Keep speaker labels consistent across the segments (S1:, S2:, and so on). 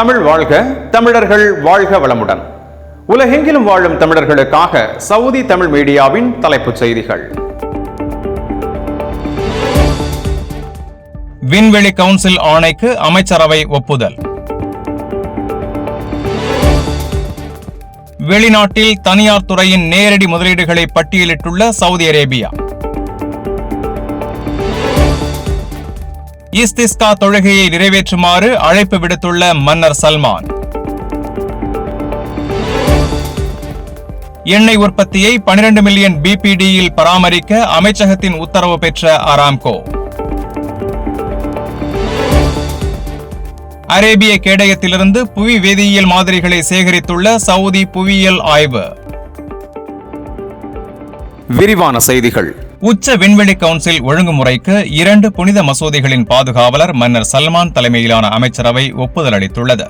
S1: தமிழ் வாழ்க தமிழர்கள் வாழ்க வளமுடன். உலகெங்கிலும் வாழும் தமிழர்களுக்காக சவுதி தமிழ் மீடியாவின் தலைப்புச் செய்திகள்.
S2: விண்வெளி கவுன்சில் ஆணைக்கு அமைச்சரவை ஒப்புதல். வெளிநாட்டில் தனியார் துறையின் நேரடி முதலீடுகளை பட்டியலிட்டுள்ள சவுதி அரேபியா. இஸ்திஸ்கா தொழுகையை நிறைவேற்றுமாறு அழைப்பு விடுத்துள்ள மன்னர் சல்மான். எண்ணெய் உற்பத்தியை 12 மில்லியன் பிபிடியில் பராமரிக்க அமைச்சகத்தின் உத்தரவு பெற்ற அராம்கோ. அரேபிய கேடயத்திலிருந்து புவி வேதியியல் மாதிரிகளை சேகரித்துள்ள சவுதி புவியியல் ஆய்வு.
S1: விரிவான செய்திகள்.
S2: உச்ச விண்வெளி கவுன்சில் ஒழுங்குமுறைக்கு இரண்டு புனித மசூதிகளின் பாதுகாவலர் மன்னர் சல்மான் தலைமையிலான அமைச்சரவை ஒப்புதல் அளித்துள்ளது.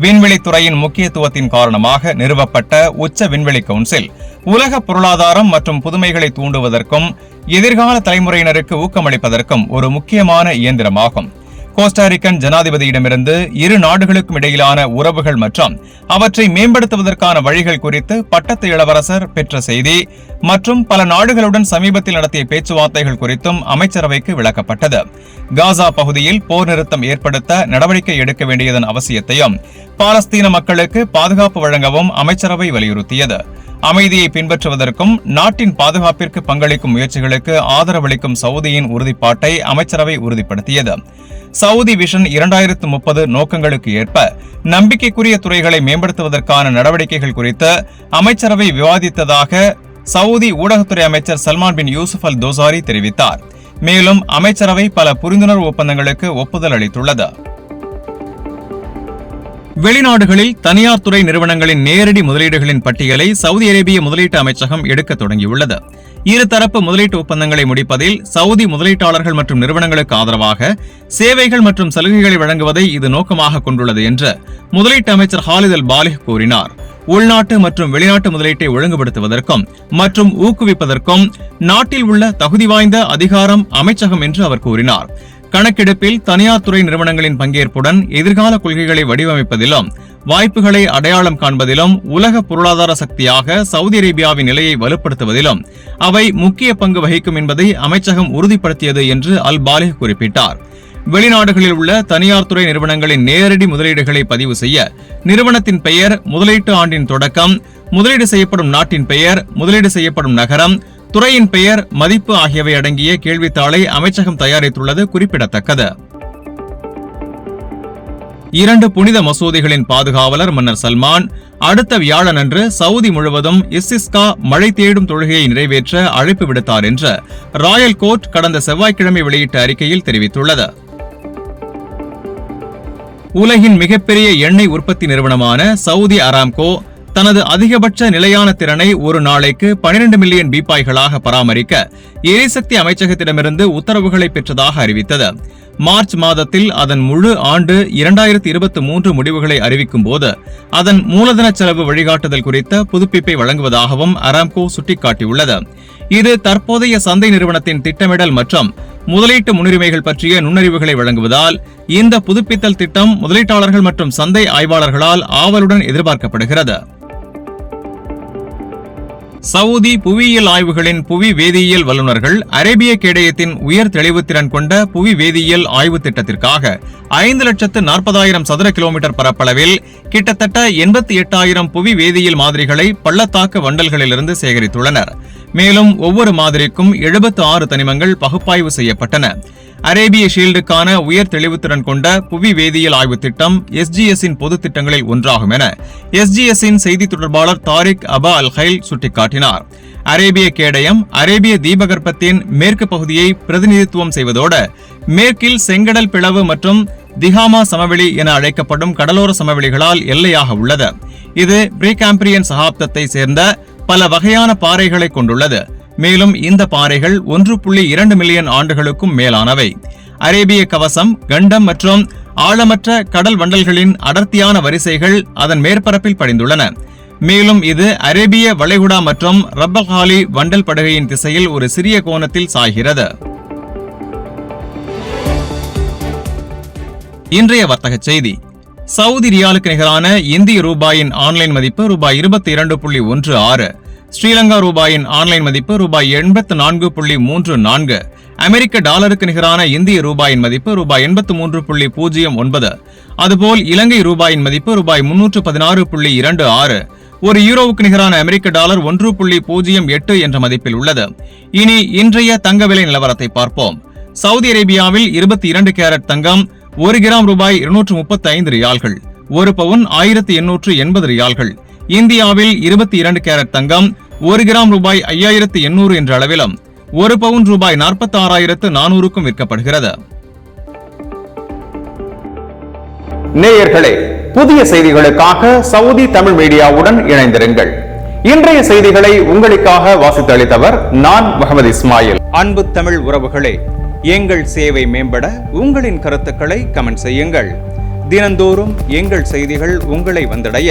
S2: விண்வெளித்துறையின் முக்கியத்துவத்தின் காரணமாக நிறுவப்பட்ட உச்ச விண்வெளி கவுன்சில் உலக பொருளாதாரம் மற்றும் புதுமைகளை தூண்டுவதற்கும் எதிர்கால தலைமுறையினருக்கு ஊக்கமளிப்பதற்கும் ஒரு முக்கியமான இயந்திரமாகும். கோஸ்டாரிக்கன் ஜனாதிபதியிடமிருந்து இரு நாடுகளுக்கும் இடையிலான உறவுகள் மற்றும் அவற்றை மேம்படுத்துவதற்கான வழிகள் குறித்து பட்டத்து இளவரசர் பெற்ற செய்தி மற்றும் பல நாடுகளுடன் சமீபத்தில் நடத்திய பேச்சுவார்த்தைகள் குறித்தும் அமைச்சரவைக்கு விளக்கப்பட்டது. காசா பகுதியில் போர் நிறுத்தம் ஏற்படுத்த நடவடிக்கை எடுக்க வேண்டியதன் அவசியத்தையும் பாலஸ்தீன மக்களுக்கு பாதுகாப்பு வழங்கவும் அமைச்சரவை வலியுறுத்தியது. அமைதியை பின்பற்றுவதற்கும் நாட்டின் பாதுகாப்பிற்கு பங்களிக்கும் முயற்சிகளுக்கு ஆதரவளிக்கும் சவுதியின் உறுதிப்பாட்டை அமைச்சரவை உறுதிப்படுத்தியது. சவுதி விஷன் இரண்டாயிரத்து முப்பது நோக்கங்களுக்கு ஏற்ப நம்பிக்கைக்குரிய துறைகளை மேம்படுத்துவதற்கான நடவடிக்கைகள் குறித்து அமைச்சரவை விவாதித்ததாக சவுதி ஊடகத்துறை அமைச்சர் சல்மான் பின் யூசுப் அல் தோசாரி தெரிவித்தார். மேலும் அமைச்சரவை பல புரிந்துணர்வு ஒப்பந்தங்களுக்கு ஒப்புதல் அளித்துள்ளது. வெளிநாடுகளில் தனியார் துறை நிறுவனங்களின் நேரடி முதலீடுகளின் பட்டியலை சவுதி அரேபிய முதலீட்டு அமைச்சகம் எடுக்க தொடங்கியுள்ளது. இருதரப்பு முதலீட்டு ஒப்பந்தங்களை முடிப்பதில் சவுதி முதலீட்டாளர்கள் மற்றும் நிறுவனங்களுக்கு ஆதரவாக சேவைகள் மற்றும் சலுகைகளை வழங்குவதை இது நோக்கமாக கொண்டுள்ளது என்று முதலீட்டு அமைச்சர் ஹாலித் அல் பாலிஹ் கூறினார். உள்நாட்டு மற்றும் வெளிநாட்டு முதலீட்டை ஒழுங்குபடுத்துவதற்கும் மற்றும் ஊக்குவிப்பதற்கும் நாட்டில் உள்ள தகுதி வாய்ந்த அதிகாரம் அமைச்சகம் என்று அவர் கூறினார். கணக்கெடுப்பில் தனியார் துறை நிறுவனங்களின் பங்கேற்புடன் எதிர்கால கொள்கைகளை வடிவமைப்பதிலும் வாய்ப்புகளை அடையாளம் காண்பதிலும் உலக பொருளாதார சக்தியாக சவுதி அரேபியாவின் நிலையை வலுப்படுத்துவதிலும் அவை முக்கிய பங்கு வகிக்கும் என்பதை அமைச்சகம் உறுதிப்படுத்தியது என்று அல் பாலிஹ் குறிப்பிட்டார். வெளிநாடுகளில் உள்ள தனியார் துறை நிறுவனங்களின் நேரடி முதலீடுகளை பதிவு செய்ய நிறுவனத்தின் பெயர் முதலீட்டு ஆண்டின் தொடக்கம் முதலீடு செய்யப்படும் நாட்டின் பெயர் முதலீடு செய்யப்படும் நகரம் துறையின் பெயர் மதிப்பு ஆகியவை அடங்கிய கேள்வித்தாளை அமைச்சகம் தயாரித்துள்ளது குறிப்பிடத்தக்கது. இரண்டு புனித மசூதிகளின் பாதுகாவலர் மன்னர் சல்மான் அடுத்த வியாழனன்று சவுதி முழுவதும் இஸ்இஸ்கா மழை தேடும் தொழுகையை நிறைவேற்ற அழைப்பு விடுத்தார் என்று ராயல் கோர்ட் கடந்த செவ்வாய்க்கிழமை வெளியிட்ட அறிக்கையில் தெரிவித்துள்ளது. உலகின் மிகப்பெரிய எண்ணெய் உற்பத்தி நிறுவனமான சவுதி அராம்கோ தனது அதிகபட்ச நிலையான திறனை ஒரு நாளைக்கு 12 மில்லியன் பீப்பாய்களாக பராமரிக்க எரிசக்தி அமைச்சகத்திடமிருந்து உத்தரவுகளை பெற்றதாக அறிவித்தது. மார்ச் மாதத்தில் அதன் முழு ஆண்டு இரண்டாயிரத்தி இருபத்தி மூன்று முடிவுகளை அறிவிக்கும் போது அதன் மூலதன செலவு வழிகாட்டுதல் குறித்த புதுப்பிப்பை வழங்குவதாகவும் அராம்கோ சுட்டிக்காட்டியுள்ளது. இது தற்போதைய சந்தை நிறுவனத்தின் திட்டமிடல் மற்றும் முதலீட்டு முன்னுரிமைகள் பற்றிய நுண்ணறிவுகளை வழங்குவதால் இந்த புதுப்பித்தல் திட்டம் முதலீட்டாளர்கள் மற்றும் சந்தை ஆய்வாளர்களால் ஆவலுடன் எதிர்பார்க்கப்படுகிறது. சவுதி புவியியல் ஆய்வுகளின் புவி வேதியியல் வல்லுநர்கள் அரேபிய கேடயத்தின் உயர் தெளிவுத்திறன் கொண்ட புவி வேதியியல் ஆய்வு திட்டத்திற்காக ஐந்து லட்சத்து நாற்பதாயிரம் சதுர கிலோமீட்டர் பரப்பளவில் கிட்டத்தட்ட எண்பத்தி எட்டாயிரம் புவி வேதியியல் மாதிரிகளை பள்ளத்தாக்கு வண்டல்களிலிருந்து சேகரித்துள்ளனர். மேலும் ஒவ்வொரு மாதிரிக்கும் எழுபத்து ஆறு தனிமங்கள் பகுப்பாய்வு செய்யப்பட்டன. அரேபிய ஷீல்டுக்கான உயர் தெளிவுத்திறன் கொண்ட புவி வேதியியல் ஆய்வு திட்டம் எஸ்ஜிஎஸ்இன் பொது திட்டங்களில் ஒன்றாகும் என எஸ்ஜிஎஸ்இன் செய்தி தொடர்பாளர் தாரிக் அபா அல் ஹைல் சுட்டிக்காட்டினார். அரேபிய கேடயம் அரேபிய தீபகற்பத்தின் மேற்கு பகுதியை பிரதிநிதித்துவம் செய்வதோடு மேற்கில் செங்கடல் பிளவு மற்றும் திகாமா சமவெளி என அழைக்கப்படும் கடலோர சமவெளிகளால் எல்லையாக உள்ளது. இது பிரீகாம்பிரியன் சகாப்தத்தை சேர்ந்த பல வகையான பாறைகளை கொண்டுள்ளது. மேலும் இந்த பாறைகள் ஒன்று புள்ளி இரண்டு மில்லியன் ஆண்டுகளுக்கும் மேலானவை. அரேபிய கவசம் கண்டம் மற்றும் ஆழமற்ற கடல் வண்டல்களின் அடர்த்தியான வரிசைகள் அதன் மேற்பரப்பில் படிந்துள்ளன. மேலும் இது அரேபிய வளைகுடா மற்றும் ரப்பகாலி வண்டல் படுகையின் திசையில் ஒரு சிறிய கோணத்தில் சாய்கிறது. இன்றைய வர்த்தக செய்தி. சவுதி ரியாலுக்கு நிகரான இந்திய ரூபாயின் ஆன்லைன் மதிப்பு ரூபாய் இருபத்தி இரண்டு புள்ளி ஒன்று ஆறு. ஸ்ரீலங்கா ரூபாயின் ஆன்லைன் மதிப்பு ரூபாய் எண்பத்து நான்கு புள்ளி மூன்று நான்கு. அமெரிக்க டாலருக்கு நிகரான இந்திய ரூபாயின் மதிப்பு ரூபாய் எண்பத்து மூன்று புள்ளி பூஜ்ஜியம் ஒன்பது. அதுபோல் இலங்கை ரூபாயின் மதிப்பு ரூபாய் முன்னூற்று பதினாறு புள்ளி இரண்டு ஆறு. ஒரு யூரோவுக்கு நிகரான அமெரிக்க டாலர் ஒன்று புள்ளி பூஜ்ஜியம் எட்டு என்ற மதிப்பில் உள்ளது. இனி இன்றைய தங்க விலை நிலவரத்தை பார்ப்போம். சவுதி அரேபியாவில் இருபத்தி இரண்டு கேரட் தங்கம் ஒரு கிராம் ரூபாய் இருநூற்று முப்பத்தி ஐந்து ரியால்கள் ஒரு பவுன் ஆயிரத்தி எண்ணூற்று எண்பது ரியால்கள். இந்தியாவில் இருபத்தி இரண்டு கேரட் தங்கம் ஒரு கிராம் ரூபாய் ஐயாயிரத்து எண்ணூறு என்ற அளவிலும் ஒரு பவுன் ரூபாய் நாற்பத்தி ஆறாயிரத்து நானூறுக்கும் விற்கப்படுகிறது.
S1: நேயர்களே புதிய செய்திகளுக்காக சவுதி தமிழ் மீடியாவுடன் இணைந்திருங்கள். இன்றைய செய்திகளை உங்களுக்காக வாசித்தளித்தவர் நான் முகமது இஸ்மாயில். அன்பு தமிழ் உறவுகளே எங்கள் சேவை மேம்பட உங்களின் கருத்துக்களை கமெண்ட் செய்யுங்கள். தினந்தோறும் எங்கள் செய்திகள் உங்களை வந்தடைய